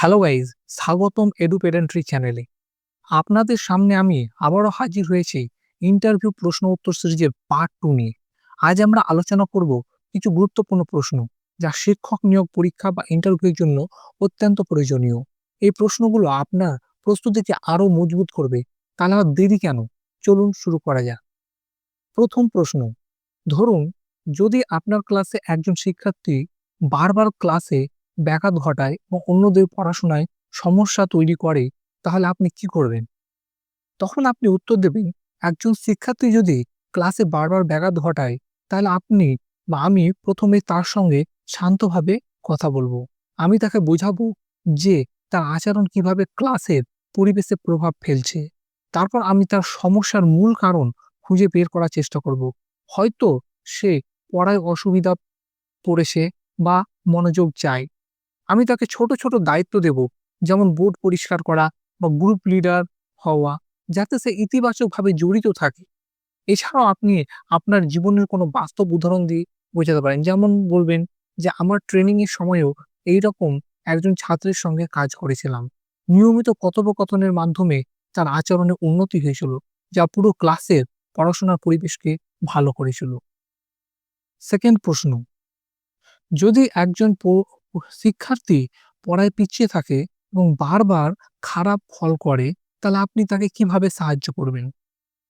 Hello guys স্বাগতম এডুপেডেন্ট্রি চ্যানেলে আপনাদের সামনে আমি আবারও হাজির হয়েছি ইন্টারভিউ প্রশ্ন উত্তর সিরিজের পার্ট টু নিয়ে। আজ আমরা আলোচনা করব কিছু গুরুত্বপূর্ণ প্রশ্ন যা শিক্ষক নিয়োগ পরীক্ষা বা ইন্টারভিউর জন্য অত্যন্ত প্রয়োজনীয়। এই প্রশ্নগুলো আপনার প্রস্তুতিকে আরও মজবুত করবে। তাহলে আর দেরি কেন? চলুন শুরু করা যাক। প্রথম প্রশ্ন, ধরুন যদি আপনার ক্লাসে একজন শিক্ষার্থী বারবার ক্লাসে ব্যাঘাত ঘটায় এবং অন্যদের পড়াশোনায় সমস্যা তৈরি করে, তাহলে আপনি কি করবেন? তখন আপনি উত্তর দেবেন, একজন শিক্ষার্থী যদি ক্লাসে বারবার ব্যাঘাত ঘটায়, তাহলে আপনি বা আমি প্রথমে তার সঙ্গে শান্তভাবে কথা বলব। আমি তাকে বোঝাবো যে তার আচরণ কীভাবে ক্লাসের পরিবেশে প্রভাব ফেলছে। তারপর আমি তার সমস্যার মূল কারণ খুঁজে বের করার চেষ্টা করব। হয়তো সে পড়ায় অসুবিধা পড়েছে বা মনোযোগ চায়। আমি তাকে ছোট ছোট দায়িত্ব দেব, যেমন বোর্ড পরিষ্কার করা বা গ্রুপ লিডার হওয়া, যাতে সে ইতিবাচকভাবে জড়িত থাকে। এছাড়াও আপনি আপনার জীবনের কোনো বাস্তব উদাহরণ দিয়ে বোঝাতে পারেন। যেমন বলবেন যে, আমার ট্রেনিং এর সময়ও এইরকম একজন ছাত্রের সঙ্গে কাজ করেছিলাম। নিয়মিত কথোপকথনের মাধ্যমে তার আচরণে উন্নতি হয়েছিল, যা পুরো ক্লাসের পড়াশোনার পরিবেশকে ভালো করেছিল। সেকেন্ড প্রশ্ন, যদি একজন শিক্ষার্থী পড়ায় পিছিয়ে থাকে এবং বারবার খারাপ ফল করে, তাহলে আপনি তাকে কীভাবে সাহায্য করবেন?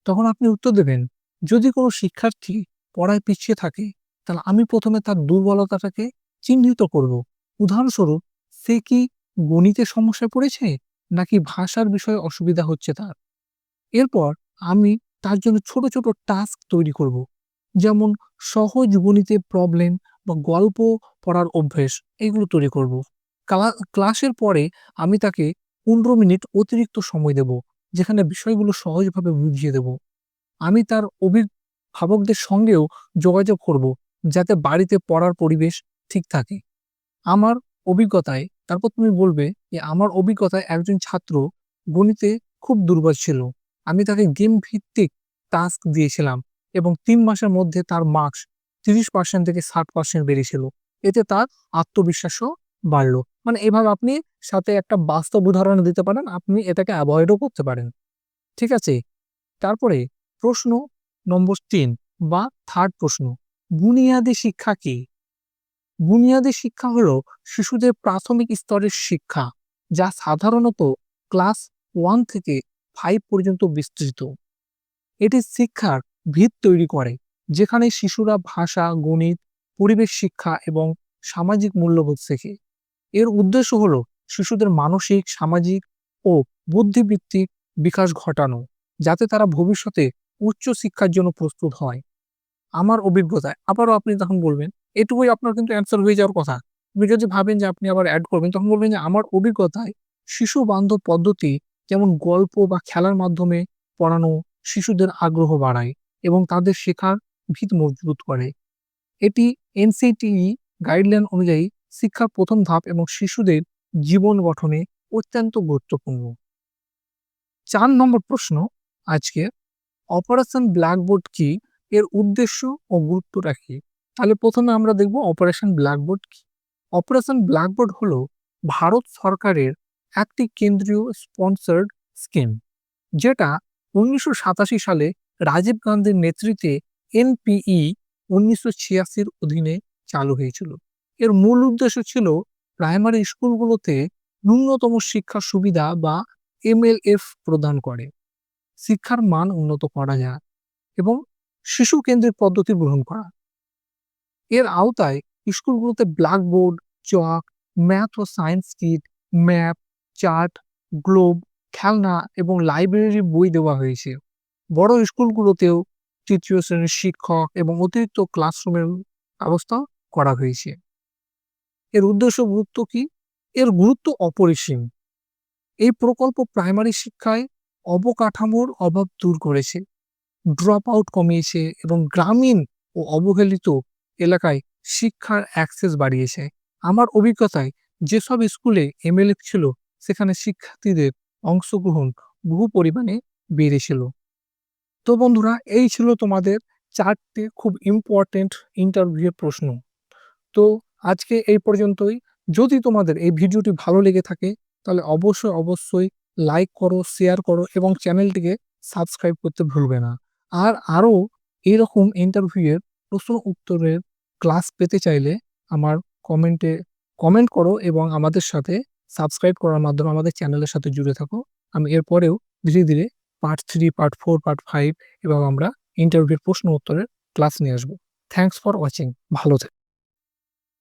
তখন আপনি উত্তর দেবেন, যদি কোনো শিক্ষার্থী পড়ায় পিছিয়ে থাকে, তাহলে আমি প্রথমে তার দুর্বলতাটাকে চিহ্নিত করব। উদাহরণস্বরূপ, সে কি গণিতের সমস্যায় পড়েছে, নাকি ভাষার বিষয়ে অসুবিধা হচ্ছে তার? এরপর আমি তার জন্য ছোট ছোট টাস্ক তৈরি করব। যেমন, সহজ গণিতে প্রবলেম বা গল্প পড়ার অভ্যেস এইগুলো তৈরি করব। ক্লা- ক্লাসের পরে আমি তাকে পনেরো মিনিট অতিরিক্ত সময় দেব, যেখানে বিষয়গুলো সহজভাবে বুঝিয়ে দেব। আমি তার অভিভাবকদের সঙ্গেও যোগাযোগ করব, যাতে বাড়িতে পড়ার পরিবেশ ঠিক থাকে। আমার অভিজ্ঞতায়, তারপর তুমি বলবে যে আমার অভিজ্ঞতায় একজন ছাত্র গণিতে খুব দুর্বল ছিল। আমি তাকে গেম ভিত্তিক টাস্ক দিয়েছিলাম এবং তিন মাসের মধ্যে তার মার্কস তিরিশ পার্সেন্ট থেকে ষাট পার্সেন্ট বেড়েছিল। এতে তার আত্মবিশ্বাসও বাড়লো। মানে এভাবে আপনি সাথে একটা বাস্তব উদাহরণ দিতে পারেন, আপনি এটাকে অ্যাভয়েডও করতে পারেন। ঠিক আছে? তারপরে প্রশ্ন নম্বর তিন বা থার্ড প্রশ্ন, বুনিয়াদী শিক্ষা কি? বুনিয়াদী শিক্ষা হলো শিশুদের প্রাথমিক স্তরের শিক্ষা, যা সাধারণত ক্লাস ওয়ান থেকে ফাইভ পর্যন্ত বিস্তৃত। এটি শিক্ষার ভিত তৈরি করে। যেখানে শিশুরা ভাষা, গণিত, পরিবেশ শিক্ষা এবং সামাজিক মূল্যবোধ শেখে। এর উদ্দেশ্য হল শিশুদের মানসিক, সামাজিক ও বুদ্ধিবৃত্তিক বিকাশ ঘটানো, যাতে তারা ভবিষ্যতে উচ্চ শিক্ষার জন্য প্রস্তুত হয়। আমার অভিজ্ঞতায়, আবারও আপনি তখন বলবেন, এটুকুই আপনার কিন্তু অ্যান্সার হয়ে যাওয়ার কথা। আপনি যদি ভাবেন যে আপনি আবার অ্যাড করবেন, তখন বলবেন যে আমার অভিজ্ঞতায় শিশু বান্ধব পদ্ধতি যেমন গল্প বা খেলার মাধ্যমে পড়ানো শিশুদের আগ্রহ বাড়ায় এবং তাদের শেখার ভিত মজবুত করে। এটি এনসিটিই গাইডলাইন অনুযায়ী শিক্ষার প্রথম ধাপ এবং শিশুদের জীবন গঠনে অত্যন্ত গুরুত্বপূর্ণ। চার নম্বর প্রশ্ন আজকে অপারেশন ব্ল্যাকবোর্ড কি? এর উদ্দেশ্য ও গুরুত্বটা কি? তাহলে প্রথমে আমরা দেখব অপারেশন ব্ল্যাকবোর্ড কি। অপারেশন ব্ল্যাকবোর্ড হলো ভারত সরকারের একটি কেন্দ্রীয় স্পন্সর্ড স্কিম, যেটা উনিশশো সাতাশি সালে রাজীব গান্ধীর নেতৃত্বে এনপিই উনিশশো ছিয়াশির অধীনে চালু হয়েছিল। এর মূল উদ্দেশ্য ছিল প্রাইমারি স্কুলগুলোতে ন্যূনতম শিক্ষা সুবিধা বা এমএলএফ প্রদান করে, শিক্ষার মান উন্নত করা যায় এবং শিশু কেন্দ্রিক পদ্ধতি গ্রহণ করা। এর আওতায় স্কুলগুলোতে ব্ল্যাকবোর্ড, চক, ম্যাথ ও science kit, map, chart, globe, খেলনা এবং লাইব্রেরি বই দেওয়া হয়েছে। বড় স্কুলগুলোতেও তৃতীয় শ্রেণির শিক্ষক এবং অতিরিক্ত ক্লাসরুমের ব্যবস্থা করা হয়েছে। এর উদ্দেশ্য গুরুত্ব কি? এর গুরুত্ব অপরিসীম। এই প্রকল্প প্রাইমারি শিক্ষায় অবকাঠামোর অভাব দূর করেছে। ড্রপ আউট কমিয়েছে এবং গ্রামীণ ও অবহেলিত এলাকায় শিক্ষার অ্যাক্সেস বাড়িয়েছে। আমার অভিজ্ঞতায় যেসব স্কুলে এমএলএ ছিল, সেখানে শিক্ষার্থীদের অংশগ্রহণ বহু পরিমাণে বেড়েছিল। তো বন্ধুরা, এই ছিল তোমাদের চারটে খুব ইম্পর্টেন্ট ইন্টারভিউয়ের প্রশ্ন। তো আজকে এই পর্যন্তই। যদি তোমাদের এই ভিডিওটি ভালো লেগে থাকে, তাহলে অবশ্যই অবশ্যই লাইক করো শেয়ার করো এবং চ্যানেলটিকে সাবস্ক্রাইব করতে ভুলবে না। আর আরও এরকম ইন্টারভিউয়ের প্রশ্ন উত্তরের ক্লাস পেতে চাইলে আমার কমেন্টে কমেন্ট করো এবং আমাদের সাথে সাবস্ক্রাইব করার মাধ্যমে আমাদের চ্যানেলের সাথে জুড়ে থাকো। আমি এরপরেও ধীরে ধীরে part three part four part five এবং আমরা ইন্টারভিউর প্রশ্ন উত্তরের ক্লাস নিয়ে আসব। থ্যাংকস ফর ওয়াচিং ভালো থেকো।